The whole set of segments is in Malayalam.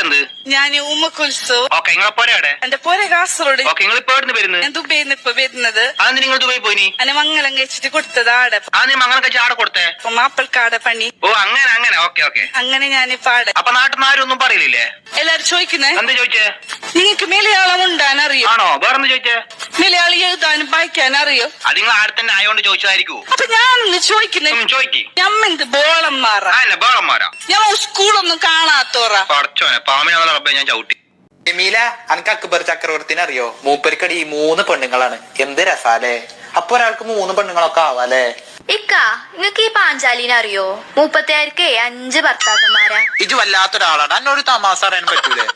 പേരെന്ത്? ഞാൻ ഉമ്മക്കുൽസു ഓക്കെ നിങ്ങളെ പോരാടെ എന്റെ പോരെ കാസർഗോഡ്. ഓക്കെ നിങ്ങൾ ഇപ്പൊ എവിടുന്ന് വരുന്നത്? ഞാൻ ദുബൈന്ന് ഇപ്പൊ വരുന്നത്. അതെന്ത് നിങ്ങൾ ദുബായി പോയി എന്നെ മംഗലം കഴിച്ചിട്ട് കൊടുത്തത് ആടെ ആ നീ മംഗളം കഴിച്ച് ആടെ കൊടുത്തേ? മാപ്പിൾക്കാടെ പണി. ഓ അങ്ങനെ അങ്ങനെ. Okay okay. അങ്ങനെ ഞാനിപ്പോ ആടെ. അപ്പൊ നാട്ടിൽ നിന്ന് ആരും ഒന്നും പറയില്ലേ എല്ലാരും ചോദിക്കുന്നേ? എന്താ ചോദിച്ചേ? നിങ്ങക്ക് മലയാളം ഉണ്ടാൻ അറിയോ ആണോ? വേറെന്ന് ചോദിച്ചേ? മലയാളി എഴുതാനും വായിക്കാൻ അറിയോ അത് നിങ്ങൾ ആടെ തന്നെ ആയോണ്ട് ചോദിച്ചതായിരിക്കൂ അപ്പൊ ഞാൻ ചോദിക്കുന്നേ. ഉം, ചോദിക്ക്. ഞമ്മെന്ത് ബോളന്മാറാ ആ അല്ല ബേളന്മാരാ. ഞാൻ സ്കൂളൊന്നും കാണാത്തോറാ. പടച്ചോനെ റബ്ബെ ഞാൻ ചവിട്ടി. ജമീല അനക്ക് അക്ബർ ചക്രവർത്തിനെ അറിയോ മൂപ്പരിക്കടി ഈ മൂന്ന് പെണ്ണുങ്ങളാണ്. എന്ത് രസാലേ? അപ്പൊ ഒരാൾക്ക് മൂന്ന് പെണ്ണുങ്ങളൊക്കെ ആവാലേ? ഇക്ക നിങ്ങക്ക് ഈ പാഞ്ചാലിനെ അറിയോ മൂപ്പത്തിയാർക്ക് അഞ്ച് ഭർത്താക്കന്മാരാ. ഇത് വല്ലാത്തൊരാളാണ്. എന്നോട് തമാസ അറിയാൻ പറ്റൂലേ?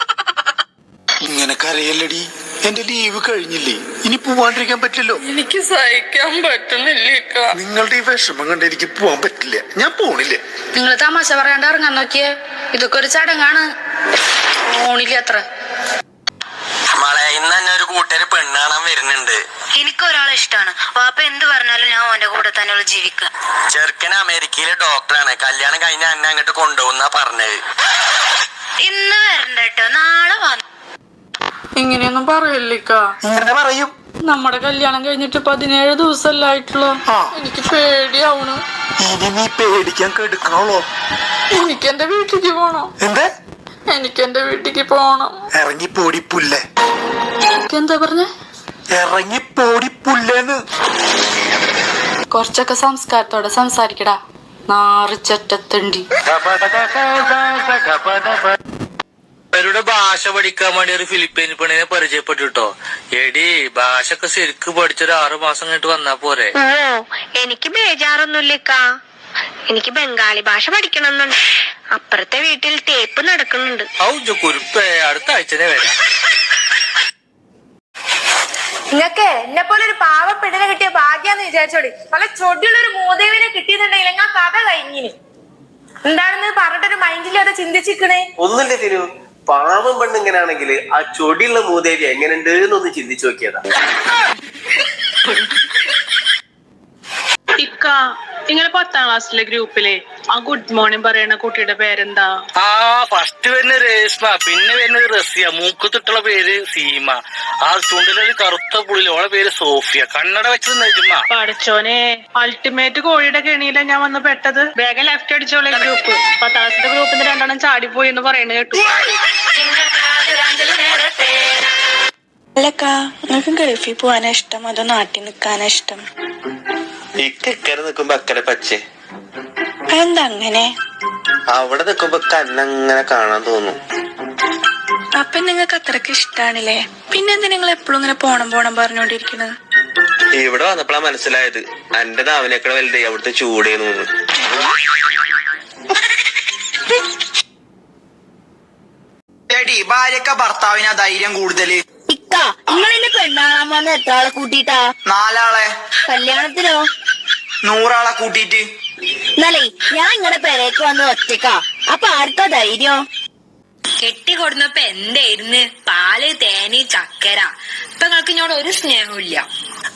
ഇങ്ങനെ കരയല്ലടി. എന്റെ ലീവ് കഴിഞ്ഞില്ലേ? ഇനി പോവാണ്ടിരിക്കാൻ പറ്റില്ലല്ലോ. എനിക്ക് സഹിക്കാൻ പറ്റുന്നില്ല നിങ്ങളുടെ ഈ വിഷമം കണ്ട് എനിക്ക് പോവാൻ പറ്റില്ല. ഞാൻ പോണില്ലേ. നിങ്ങൾ തമാശ പറയാണ്ട് ഇറങ്ങാൻ നോക്കിയേ? ഇതൊക്കെ ഒരു ചടങ്ങാണ്. പോണില്ല അത്ര. മളെ ഇന്ന് ഒരു വരുന്നുണ്ട്. എനിക്ക് ഒരാളെ ഇഷ്ടമാണ് വാപ്പ എന്ത് പറഞ്ഞാലും ഞാൻ ഓന്റെ കൂടെ തന്നെ ജീവിക്കുക. ചെറുക്കൻ അമേരിക്കയിലെ ഡോക്ടറാണ്. കല്യാണം കഴിഞ്ഞ എന്നെ അങ്ങോട്ട് കൊണ്ടുപോകുന്ന പറഞ്ഞത്. ഇന്ന് വരണ്ട കേട്ടോ. നാളെ വന്നു ഇങ്ങനെയൊന്നും പറയല്ലിക്ക. പറയും? നമ്മുടെ കല്യാണം കഴിഞ്ഞിട്ട് പതിനേഴ് ദിവസമല്ല ആയിട്ടുള്ള എനിക്ക് പേടിയാവണു. ഇനി നീ പേടിക്കാൻ കെടുക്കണോളോ? എനിക്ക് എന്റെ വീട്ടിലേക്ക് പോണം. എന്താ? എനിക്ക് എന്റെ വീട്ടിലേക്ക് പോണം. ഇറങ്ങി പോടി പുല്ലേ. എനിക്ക് എന്താ പറഞ്ഞേ? ഇറങ്ങി പോടി പുല്ലേന്ന്. കുറച്ചൊക്കെ സംസ്കാരത്തോടെ സംസാരിക്കടാ. നാറിച്ചറ്റത്തണ്ടി. ഭാഷ പഠിക്കാൻ വേണ്ടി ഒരു ഫിലിപ്പീൻ പെണ്ണിനെ പരിചയപ്പെട്ടിട്ടോ? എടി ഭാഷ ഒക്കെ ശരിക്ക് പഠിച്ചൊരു ആറു മാസം കഴിഞ്ഞിട്ട് വന്നാ പോരെ. ഓ എനിക്ക് ബേജാറൊന്നുമില്ലക്കാ. എനിക്ക് ബംഗാളി ഭാഷ പഠിക്കണമെന്നുണ്ട്. അപ്പുറത്തെ വീട്ടിൽ തേപ്പ് നടക്കുന്നുണ്ട്. ഔജ കുരുപ്പേ അടുത്ത ആഴ്ച വരാം. നിങ്ങക്ക് എന്നെ പോലെ ഒരു പാവപ്പെടിനെ കിട്ടിയ ഭാഗ്യാന്ന് വിചാരിച്ചോടി. പല ചൊടിയുള്ള ഒരു മോദേവിനെ കിട്ടിയിട്ടുണ്ടെങ്കിൽ ആ കഥ കഴിഞ്ഞിന്. എന്താണെന്ന് പറഞ്ഞിട്ടൊരു മൈൻഡിൽ അത് ചിന്തിച്ചിക്കണേ ഒന്നുമില്ല തിരു. പാവം പെണ്ണിങ്ങനാണെങ്കിൽ ആ ചൊടിയുള്ള മൂതേവി എങ്ങനെയുണ്ട് എന്നൊന്ന് ചിന്തിച്ചു നോക്കിയതാ. നിങ്ങളെ പത്താം ക്ലാസ്സിലെ ഗ്രൂപ്പിലെ ആ ഗുഡ് മോർണിംഗ് പറയുന്ന കുട്ടിയുടെ പേരെന്താ? ആ ഫസ്റ്റ് വരുന്ന രേഷ്മ പിന്നെ വരുന്നത് റസിയ. മൂക്കത്തിട്ടുള്ള പേര് സീമ. ആ ചുണ്ടിലൊരു കറുത്ത പുള്ളി ഓളെ പേര് സോഫിയ. കണ്ണട വെച്ചത് നജുമ. പഠിച്ചോനെ അൾട്ടിമേറ്റ് കോഴിയുടെ കെണിയില ഞാൻ വന്ന് പെട്ടത്. വേഗം ലെഫ്റ്റ് അടിച്ചോളെ ഗ്രൂപ്പ് പത്താം ക്ലാസ്സിന്റെ ഗ്രൂപ്പിൽ നിന്ന് രണ്ടെണ്ണം ചാടിപ്പോയി എന്ന് പറയുന്നത് കേട്ടു. അല്ലക്കാ നിങ്ങൾക്ക് ഗൾഫിൽ പോവാനാ ഇഷ്ടം? അതോ നാട്ടിൽ നിൽക്കാനാ ഇഷ്ടം? ഇക്കരെ നിക്കുമ്പോ അക്കരെ പച്ചേ. അതെന്താ അങ്ങനെ അവിടെ നിക്കുമ്പോ കണ്ണങ്ങനെ കാണാൻ തോന്നും. അപ്പൊ നിങ്ങക്ക് അത്രയ്ക്ക് ഇഷ്ടാണല്ലേ? പിന്നെന്താ നിങ്ങൾ എപ്പോഴും ഇങ്ങനെ പോണം പോണം പറഞ്ഞോണ്ടിരിക്കുന്നത്? ഇവിടെ വന്നപ്പോഴാ മനസ്സിലായത്. എന്റെ നാവിനേക്കാൾ വലുതേ അവിടുത്തെ ചൂടേന്ന് തോന്നുന്നു. എടി ഭാര്യക്ക ഭർത്താവിനാ ധൈര്യം കൂടുതൽ. ഇക്ക നിങ്ങൾ എന്നെ പെണ്ണാകാൻ വന്ന എത്ര ആളെ കൂട്ടിട്ടാ നാലാളെ. കല്യാണത്തിനോ? നൂറാളെ കൂട്ടിയിട്ട്. എന്നാലേ ഞാൻ ഇങ്ങടെ പെരേക്ക് വന്ന് ഒറ്റക്കാ അപ്പൊ ആർക്കാ ധൈര്യം? കെട്ടിക്കൊടുന്നപ്പോ എന്തായിരുന്നു? പാൽ തേനി ചക്കര. ഇപ്പൊ നിങ്ങൾക്ക് ഇങ്ങോട്ട് ഒരു സ്നേഹമില്ല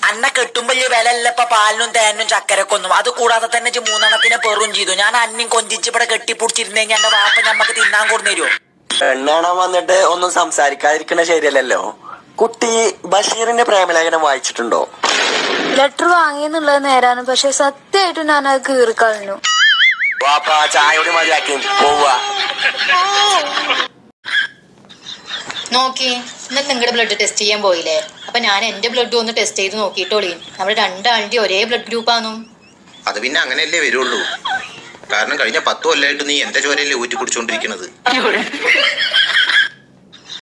അന്ന കെട്ടുമ്പോ വില വിലല്ല ഇപ്പൊ പാലിനും തേനും ചക്കരക്കൊന്നും അത് കൂടാതെ തന്നെ ഇജ്ജ് മൂന്നെണ്ണത്തിനെ പെറും ചെയ്തു. ഞാൻ അന്നും കൊഞ്ചിച്ച് ഇവിടെ കെട്ടിപ്പിടിച്ചിരുന്നെങ്കിൽ എന്റെ വാപ്പ ഞമ്മക്ക് തിന്നാൻ കൊടുന്നരുവോ എണ്ണോണം വന്നിട്ട് ഒന്നും സംസാരിക്കാതിരിക്കണ ശരിയല്ലല്ലോ. കുട്ടി ബഷീറിന്റെ പ്രേമലേഖനം വായിച്ചിട്ടുണ്ടോ? ലെറ്റർ വാങ്ങിയെന്നുള്ളത് നേരാണ്. പക്ഷെ സത്യമായിട്ട് ഞാൻ അത് കീറിക്കളഞ്ഞു. വാപ്പ ചായയോട് മതിയാക്കി. പോവാ. നോക്കി ഇന്നലെ നിങ്ങളുടെ ബ്ലഡ് ടെസ്റ്റ് ചെയ്യാൻ പോയില്ലേ? അപ്പൊ ഞാൻ എന്റെ ബ്ലഡ് ഒന്ന് ടെസ്റ്റ് ചെയ്ത് നോക്കിയിട്ടോളി. നമ്മുടെ രണ്ടാളിന്റെ ഒരേ ബ്ലഡ് ഗ്രൂപ്പാന്നു അത് പിന്നെ അങ്ങനെയല്ലേ വരുള്ളൂ. കാരണം കഴിഞ്ഞ പത്ത് കൊല്ലായിട്ട് നീ എന്റെ ചോരയല്ലേ ഊറ്റി കുടിച്ചോണ്ടിരിക്കണത്